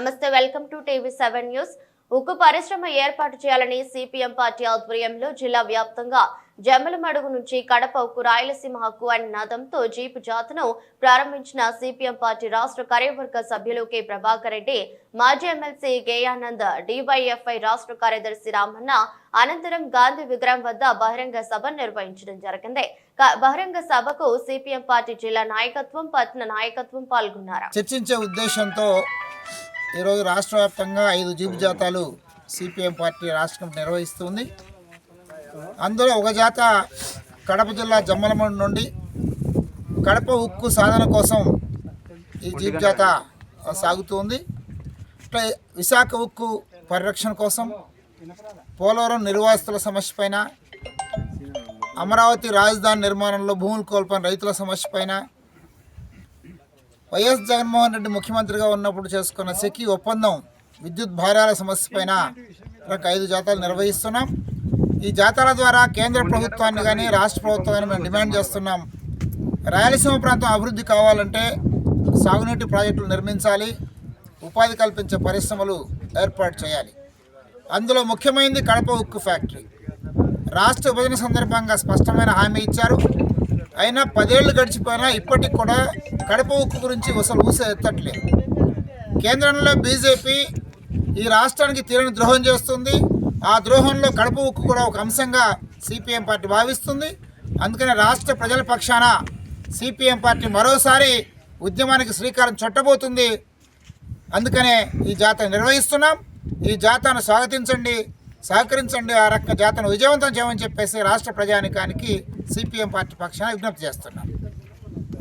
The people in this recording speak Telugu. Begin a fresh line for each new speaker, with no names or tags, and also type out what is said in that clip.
నమస్తే welcome to TV seven news. ఉక్కు పరిశ్రమ ఏర్పాటు చేయాలని సిపిఎం పార్టీ ఆధ్వర్యంలో జిల్లా వ్యాప్తంగా జమ్మలమడుగు నుంచి కడప ఉక్కు రాయలసీమ హక్కు అనే నాదంతో జీపు జాతను ప్రారంభించిన సిపిఎం పార్టీ రాష్ట్ర కార్యవర్గ సభ్యులు కె ప్రభాకర్ రెడ్డి మాజీ ఎమ్మెల్సీ గేయానంద్ డివైఎఫ్ఐ రాష్ట్ర కార్యదర్శి రామన్న అనంతరం గాంధీ విగ్రహం వద్ద బహిరంగ సభ నిర్వహించడం జరిగింది. బహిరంగ సభకు సిపిఎం పార్టీ జిల్లా నాయకత్వం పట్న నాయకత్వం పాల్గొన్నారు.
చర్చించే ఉద్దేశంతో ఈరోజు రాష్ట్ర వ్యాప్తంగా ఐదు జీపు జాతాలు సిపిఎం పార్టీ రాష్ట్ర కమిటీ నిర్వహిస్తుంది. అందులో ఒక జాత కడప జిల్లా జమ్మలమూడి నుండి కడప ఉక్కు సాధన కోసం ఈ జీప్ జాత సాగుతుంది. ఇట్లా విశాఖ ఉక్కు పరిరక్షణ కోసం పోలవరం నిర్వాసితుల సమస్య పైన అమరావతి రాజధాని నిర్మాణంలో భూములు కోల్పోయిన రైతుల సమస్య పైన వైఎస్ జగన్మోహన్ రెడ్డి ముఖ్యమంత్రిగా ఉన్నప్పుడు చేసుకున్న సెకి ఒప్పందం విద్యుత్ భారాల సమస్య పైన ఐదు జాతాలు నిర్వహిస్తున్నాం. ఈ జాతాల ద్వారా కేంద్ర ప్రభుత్వాన్ని కానీ రాష్ట్ర ప్రభుత్వాన్ని మేము డిమాండ్ చేస్తున్నాం. రాయలసీమ ప్రాంతం అభివృద్ధి కావాలంటే సాగునీటి ప్రాజెక్టులు నిర్మించాలి ఉపాధి కల్పించే పరిశ్రమలు ఏర్పాటు చేయాలి. అందులో ముఖ్యమైనది కడప ఉక్కు ఫ్యాక్టరీ. రాష్ట్ర విభజన సందర్భంగా స్పష్టమైన హామీ ఇచ్చారు. అయినా పదేళ్ళు గడిచిపోయినా ఇప్పటికి కూడా కడప ఉక్కు గురించి అసలు ఊస ఎత్తట్లేదు కేంద్రంలో బీజేపీ ఈ రాష్ట్రానికి తీరని ద్రోహం చేస్తుంది. ఆ ద్రోహంలో కడప ఉక్కు కూడా ఒక అంశంగా సిపిఎం పార్టీ భావిస్తుంది. అందుకనే రాష్ట్ర ప్రజల పక్షాన సిపిఎం పార్టీ మరోసారి ఉద్యమానికి శ్రీకారం చుట్టబోతుంది. అందుకనే ఈ జాతర నిర్వహిస్తున్నాం. ఈ జాతరను స్వాగతించండి. సహకరించండి ఆ రక జాతను విజయవంతం చేయమని చెప్పేసి రాష్ట్ర ప్రజానికానికి సిపిఎం పార్టీ పక్షాన విజ్ఞప్తి చేస్తున్నారు